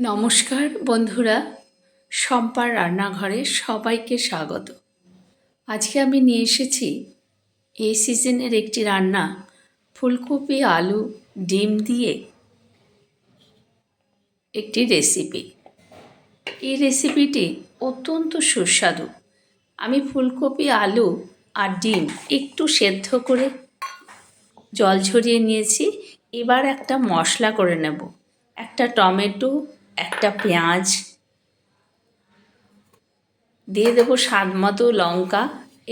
নমস্কার বন্ধুরা সম্পার রান্নাঘরে সবাইকে স্বাগত। আজকে আমি নিয়ে এসেছি এই সিজনের একটি রান্না, ফুলকপি, আলু, ডিম দিয়ে একটি রেসিপি। এই রেসিপিটি অত্যন্ত সুস্বাদু। আমি ফুলকপি, আলু আর ডিম একটু সেদ্ধ করে জল ঝরিয়ে নিয়েছি। এবার একটা মশলা করে নেব। একটা টমেটো একটা পেঁয়াজ দিয়ে দেবো স্বাদ মতো লঙ্কা।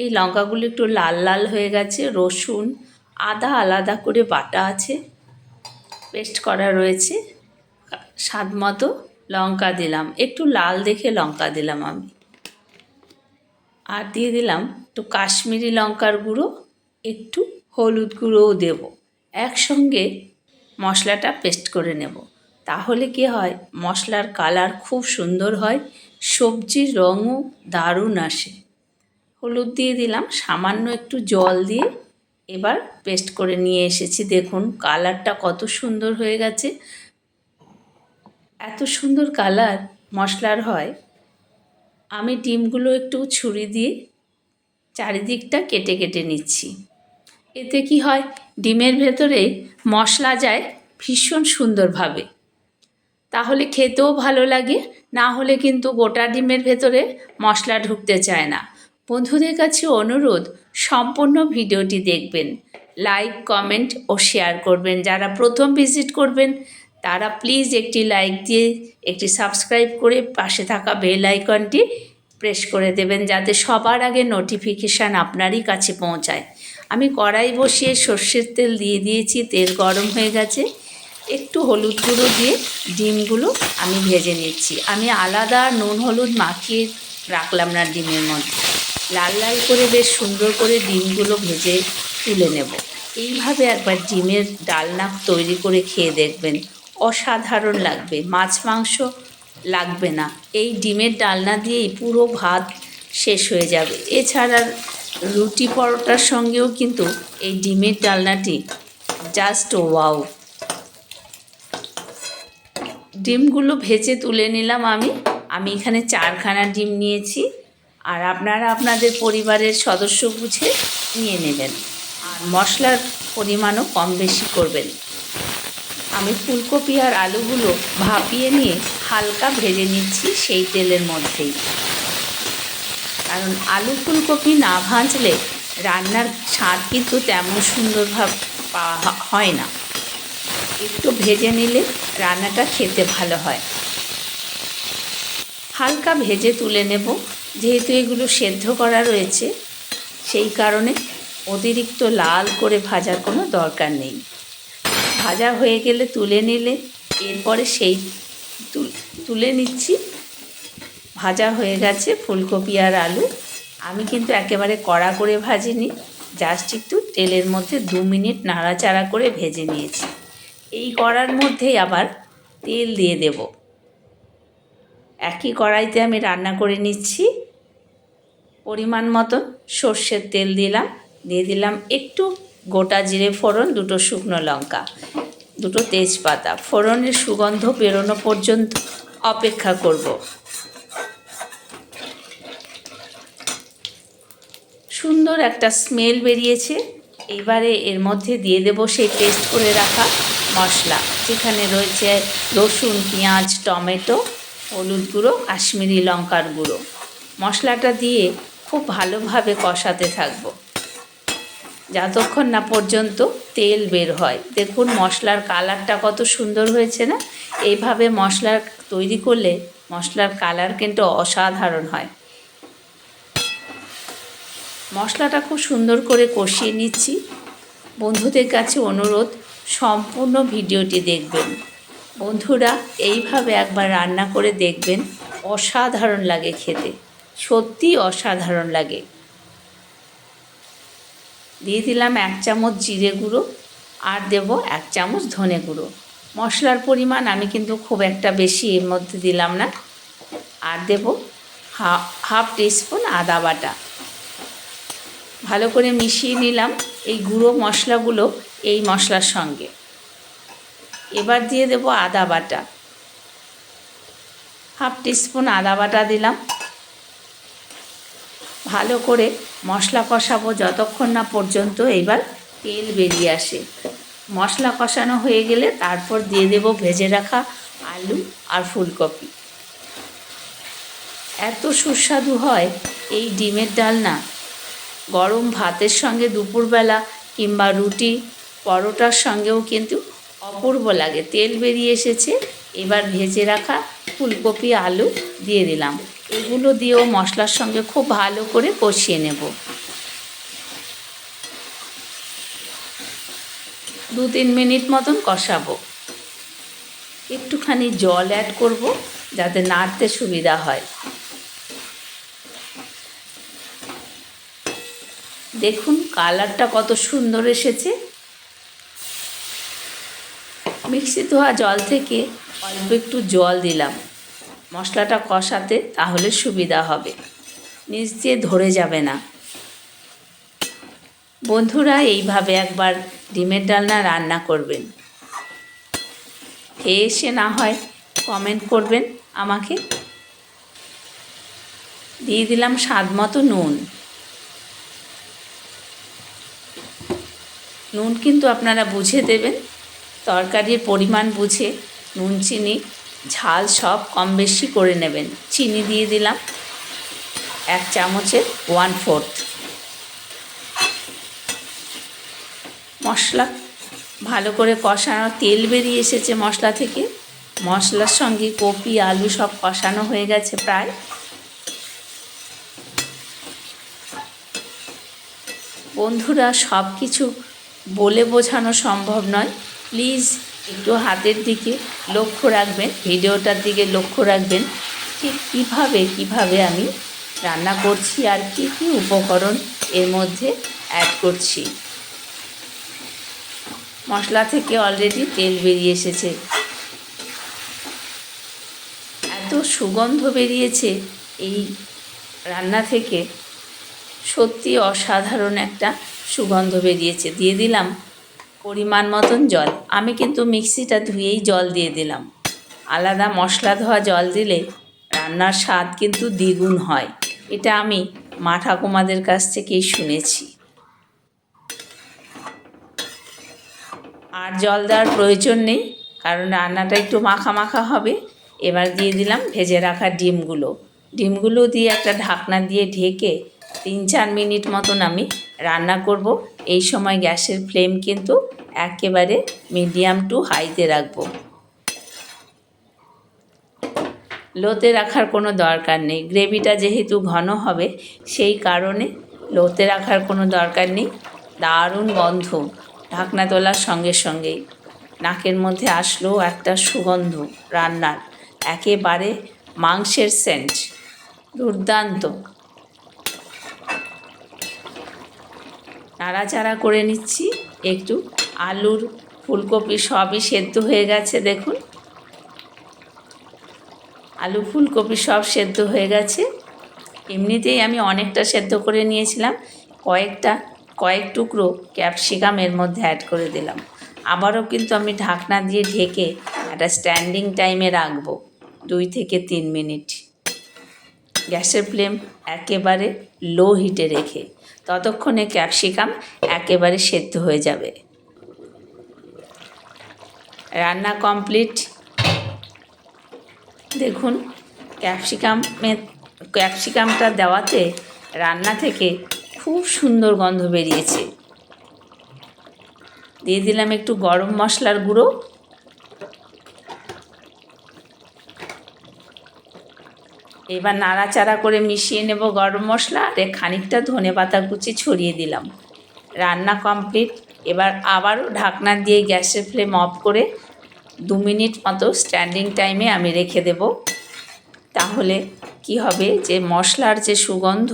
এই লঙ্কাগুলো একটু লাল লাল হয়ে গেছে, রসুন, আদা আলাদা করে বাটা আছে, পেস্ট করা রয়েছে। স্বাদ মতো লঙ্কা দিলাম, একটু লাল দেখে লঙ্কা দিলাম আমি। আর দিয়ে দিলাম একটু কাশ্মীরি লঙ্কার গুঁড়ো, একটু হলুদ গুঁড়োও দেব। একসঙ্গে মশলাটা পেস্ট করে নেব। তাহলে কি হয়? মশলার কালার খুব সুন্দর হয়, সবজির রঙও দারুণ আসে। হলুদ দিয়ে দিলাম, সামান্য একটু জল দিয়ে এবার পেস্ট করে নিয়ে এসেছি। দেখুন, কালারটা কত সুন্দর হয়ে গেছে। এত সুন্দর কালার মশলার হয়। আমি ডিমগুলো একটু ছুরি দিয়ে চারিদিকটা কেটে কেটে নিচ্ছি। এতে কি হয়? ডিমের ভেতরে মশলা যায় ভীষণ সুন্দরভাবে। তাহলে খেতেও ভালো লাগে, না হলে কিন্তু গোটা ডিমের ভেতরে মশলা ঢুকতে চায় না। বন্ধুদের কাছে অনুরোধ, সম্পূর্ণ ভিডিওটি দেখবেন লাইক কমেন্ট ও শেয়ার করবেন। যারা প্রথম ভিজিট করবেন, তারা প্লিজ একটি লাইক দিয়ে একটি সাবস্ক্রাইব করে পাশে থাকা বেল আইকনটি প্রেস করে দেবেন, যাতে সবার আগে নোটিফিকেশান আপনারই কাছে পৌঁছায়। আমি কড়াই বসিয়ে সর্ষের তেল দিয়ে দিয়েছি, তেল গরম হয়ে গেছে। একটু হলুদ গুঁড়ো দিয়ে ডিমগুলো আমি ভেজে নিচ্ছি। আমি আলাদা নুন হলুদ মাখিয়ে রাখলাম না ডিমের মধ্যে। লাল লাল করে বেশ সুন্দর করে ডিমগুলো ভেজে তুলে নেব। এইভাবে একবার ডিমের ডালনা তৈরি করে খেয়ে দেখবেন। অসাধারণ লাগবে। মাছ মাংস লাগবে না। এই ডিমের ডালনা দিয়েই পুরো ভাত শেষ হয়ে যাবে। এছাড়া রুটি পরোটার সঙ্গেও কিন্তু এই ডিমের ডালনাটি জাস্ট ওয়াও। ডিমগুলো ভেজে তুলে নিলাম আমি। আমি এখানে চারখানা ডিম নিয়েছি। আর আপনারা আপনাদের পরিবারের সদস্য বুঝে নিয়ে নেবেন। আর মশলার পরিমাণও কম বেশি করবেন। আমি ফুলকপি আর আলুগুলো ভাপিয়ে নিয়ে হালকা ভেজে নিচ্ছি সেই তেলের মধ্যেই। কারণ আলু ফুলকপি না ভাজলে রান্নার স্বাদ কিন্তু তেমন সুন্দরভাবে পাওয়া হয় না। একটু ভেজে নিলে রান্নাটা খেতে ভালো হয়। হালকা ভেজে তুলে নেব। যেহেতু এগুলো সেদ্ধ করা রয়েছে, সেই কারণে অতিরিক্ত লাল করে ভাজার কোনো দরকার নেই। ভাজা হয়ে গেলে তুলে নিলে এরপরে সেই তুলে নিচ্ছি। ভাজা হয়ে গেছে ফুলকপি আর আলু। আমি কিন্তু একেবারে কড়া করে ভাজিনি, জাস্ট একটু তেলের মধ্যে দু মিনিট নাড়াচাড়া করে ভেজে নিয়েছি। এই কড়ার মধ্যেই আবার তেল দিয়ে দেব। একই কড়াইতে আমি রান্না করে নিচ্ছি। পরিমাণ মতন সর্ষের তেল দিলাম, দিয়ে দিলাম একটু গোটা জিরে ফোড়ন, দুটো শুকনো লঙ্কা, দুটো তেজপাতা। ফোড়নের সুগন্ধ বেরোনো পর্যন্ত অপেক্ষা করব। সুন্দর একটা স্মেল বেরিয়েছে। এবারে এর মধ্যে দিয়ে দেব সেই পেস্ট করে রাখা মশলা, যেখানে রয়েছে রসুন, পেঁয়াজ, টমেটো, হলুদ গুঁড়ো, কাশ্মীরি লঙ্কার গুঁড়ো। মশলাটা দিয়ে খুব ভালোভাবে কষাতে থাকব। যতক্ষণ না পর্যন্ত তেল বের হয়। দেখুন মশলার কালারটা কত সুন্দর হয়েছে না? এইভাবে মশলার তৈরি করলে মশলার কালার কিন্তু অসাধারণ হয়। মশলাটা খুব সুন্দর করে কষিয়ে নিচ্ছি। বন্ধুদের কাছে অনুরোধ সম্পূর্ণ ভিডিওটি দেখবেন। বন্ধুরা, এইভাবে একবার রান্না করে দেখবেন, অসাধারণ লাগে খেতে। সত্যি অসাধারণ লাগে। দিয়ে দিলাম এক চামচ জিরে গুঁড়ো আর দেব এক চামচ ধনে গুঁড়ো। মশলার পরিমাণ আমি কিন্তু খুব একটা বেশি এর মধ্যে দিলাম না। আর দেব হাফ টিস্পুন আদা বাটা। ভালো করে মিশিয়ে নিলাম। এই গুঁড়ো মশলাগুলো এই মশলার সঙ্গে। এবার দিয়ে দেব আদা বাটা। হাফ টিস্পুন আদা বাটা দিলাম। ভালো করে মশলা কষাবো যতক্ষণ না পর্যন্ত এবার তেল বেরিয়ে আসে। মশলা কষানো হয়ে গেলে তারপর দিয়ে দেব ভেজে রাখা আলু আর ফুলকপি। এত সুস্বাদু হয় এই ডিমের ডালনা। গরম ভাতের সঙ্গে দুপুরবেলা কিংবা রুটি পরোটার সঙ্গেও কিন্তু অপূর্ব লাগে। তেল বেরিয়ে এসেছে, এবার ভেজে রাখা ফুলকপি, আলু দিয়ে দিলাম। এগুলো দিয়েও মশলার সঙ্গে খুব ভালো করে কষিয়ে নেব। দু তিন মিনিট মতন কষাবো। একটুখানি জল অ্যাড করব যাতে নাড়তে সুবিধা হয়। দেখুন কালারটা কত সুন্দর এসেছে। মিক্সি ধোয়া জল থেকে অল্প একটু জল দিলাম। মশলাটা কষাতে তাহলে সুবিধা হবে। নিচ দিয়ে ধরে যাবে না। বন্ধুরা, এইভাবে একবার ডিমের ডালনা রান্না করবেন। খেয়ে এসে না হয় কমেন্ট করবেন আমাকে। দিয়ে দিলাম স্বাদ মতো নুন। নুন কিন্তু আপনারা বুঝে দেবেন তরকারির পরিমাণ বুঝে নুন, চিনি, ঝাল সব কম বেশি করে নেবেন। চিনি দিয়ে দিলাম এক চামচের ওয়ান ফোর্থ মশলা ভালো করে কষানো, তেল বেরিয়ে এসেছে মশলা থেকে। মশলার সঙ্গে কপি, আলু সব কষানো হয়ে গেছে প্রায়। বন্ধুরা সব কিছু বলে বোঝানো সম্ভব নয়। প্লিজ একটু হাতের দিকে লক্ষ্য রাখবেন, ভিডিওটার দিকে লক্ষ্য রাখবেন ঠিক কীভাবে কীভাবে আমি রান্না করছি আর কী কী উপকরণ এর মধ্যে অ্যাড করছি। মশলা থেকে অলরেডি তেল বেরিয়ে এসেছে। এত সুগন্ধ বেরিয়েছে এই রান্না থেকে। সত্যি অসাধারণ একটা সুগন্ধ বেরিয়েছে। দিয়ে দিলাম। পরিমাণ মতন জল। আমি কিন্তু মিক্সিটা ধুয়েই জল দিয়ে দিলাম। আলাদা মশলা ধোয়া জল দিলে রান্নার স্বাদ কিন্তু দ্বিগুণ হয়। এটা আমি মা ঠাকুমাদের কাছ থেকেই শুনেছি। আর জল দেওয়ার প্রয়োজন নেই, কারণ রান্নাটা একটু মাখা মাখা হবে। এবার দিয়ে দিলাম ভেজে রাখা ডিমগুলো। ডিমগুলো দিয়ে একটা ঢাকনা দিয়ে ঢেকে তিন চার মিনিট মতন আমি রান্না করব। এই সময় গ্যাসের ফ্লেম কিন্তু একেবারে মিডিয়াম টু হাইতে রাখব। লোতে রাখার কোনো দরকার নেই। গ্রেভিটা যেহেতু ঘন হবে, সেই কারণে লোতে রাখার কোনো দরকার নেই। দারুণ গন্ধ। ঢাকনা তোলার সঙ্গে সঙ্গেই। নাকের মধ্যে আসলো একটা সুগন্ধ রান্নার। একেবারে মাংসের সেন্ট দুর্দান্ত। নাড়াচাড়া করে নিচ্ছি। একটু আলুর ফুলকপি সবই সেদ্ধ হয়ে গেছে, দেখুন। আলু ফুলকপি সব সেদ্ধ হয়ে গেছে। এমনিতেই আমি অনেকটা সেদ্ধ করে নিয়েছিলাম। কয়েকটা, কয়েক টুকরো ক্যাপসিকাম এর মধ্যে অ্যাড করে দিলাম। আবারও কিন্তু আমি ঢাকনা দিয়ে ঢেকে একটা স্ট্যান্ডিং টাইমে রাখব, দুই থেকে তিন মিনিট। গ্যাসের ফ্লেম একেবারে লো হিটে রেখে। ততক্ষণে ক্যাপসিকাম একেবারে সেদ্ধ হয়ে যাবে। রান্না কমপ্লিট। দেখুন ক্যাপসিকামে ক্যাপসিকামটা দেওয়াতে রান্না থেকে খুব সুন্দর গন্ধ বেরিয়েছে। দিয়ে দিলাম একটু গরম মশলার গুঁড়ো। এবার নাড়াচাড়া করে মিশিয়ে নেব গরম মশলা আর খানিকটা ধনে পাতা কুচি ছড়িয়ে দিলাম। রান্না কমপ্লিট। এবার আবারও ঢাকনা দিয়ে গ্যাসের ফ্লেম অফ করে দু মিনিট মতো স্ট্যান্ডিং টাইমে আমি রেখে দেব। তাহলে কি হবে যে মশলার যে সুগন্ধ,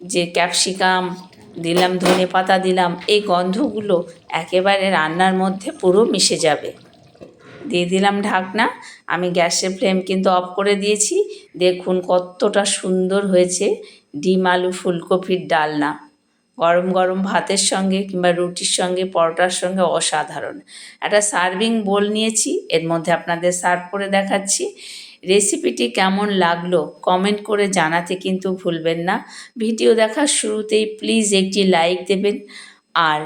যে ক্যাপসিকাম দিলাম, ধনে পাতা দিলাম, এই গন্ধগুলো একেবারে রান্নার মধ্যে পুরো মিশে যাবে। দিয়ে দিলাম ঢাকনা। আমি গ্যাসের ফ্লেম কিন্তু অফ করে দিয়েছি। দেখুন কতটা সুন্দর হয়েছে ডিম আলু ফুলকপির ডালনা। গরম গরম ভাতের সঙ্গে কিংবা রুটির সঙ্গে, পরোটার সঙ্গে অসাধারণ। একটা সার্ভিং বোল নিয়েছি, এর মধ্যে আপনাদের সার্ভ করে দেখাচ্ছি। রেসিপিটি কেমন লাগল কমেন্ট করে জানাতে কিন্তু ভুলবেন না। ভিডিও দেখার শুরুতেই প্লিজ একটি লাইক দেবেন। আর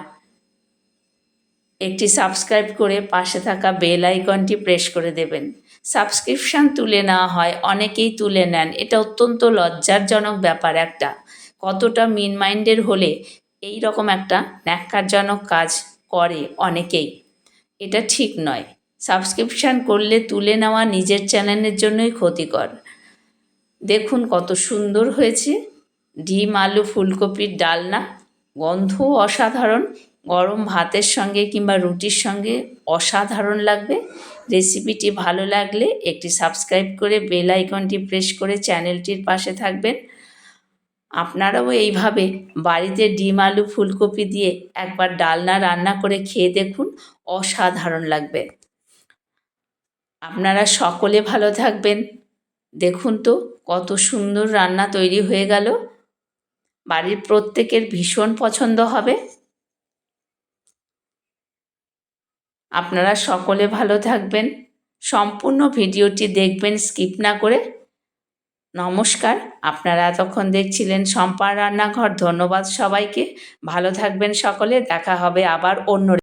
একটি সাবস্ক্রাইব করে পাশে থাকা বেল আইকনটি প্রেস করে দেবেন। সাবস্ক্রিপশান তুলে নেওয়া হয়, অনেকেই তুলে নেন। এটা অত্যন্ত লজ্জারজনক ব্যাপার একটা। কতটা মিন মাইন্ডের হলে এই রকম একটা ন্যাক্কারজনক কাজ করে অনেকেই। এটা ঠিক নয়। সাবস্ক্রিপশান করলে তুলে নেওয়া নিজের চ্যানেলের জন্যই ক্ষতিকর। দেখুন কত সুন্দর হয়েছে। ডিম, আলু, ফুলকপির ডালনা। গন্ধ অসাধারণ। গরম ভাতের সঙ্গে কিংবা রুটির সঙ্গে অসাধারণ লাগবে। রেসিপিটি ভালো লাগলে একটি সাবস্ক্রাইব করে বেল আইকনটি প্রেস করে চ্যানেলটির পাশে থাকবেন। আপনারাও এইভাবে বাড়িতে ডিম, আলু, ফুলকপি দিয়ে একবার ডালনা রান্না করে খেয়ে দেখুন, অসাধারণ লাগবে। আপনারা সকলে ভালো থাকবেন। দেখুন তো কত সুন্দর রান্না তৈরি হয়ে গেল। বাড়ির প্রত্যেকের ভীষণ পছন্দ হবে। আপনারা সকলে ভালো থাকবেন। সম্পূর্ণ ভিডিওটি দেখবেন, স্কিপ না করে। নমস্কার, আপনারা এতক্ষণ দেখছিলেন সম্পার রান্নাঘর। ধন্যবাদ সবাইকে। ভালো থাকবেন সকলে। দেখা হবে আবার অন্য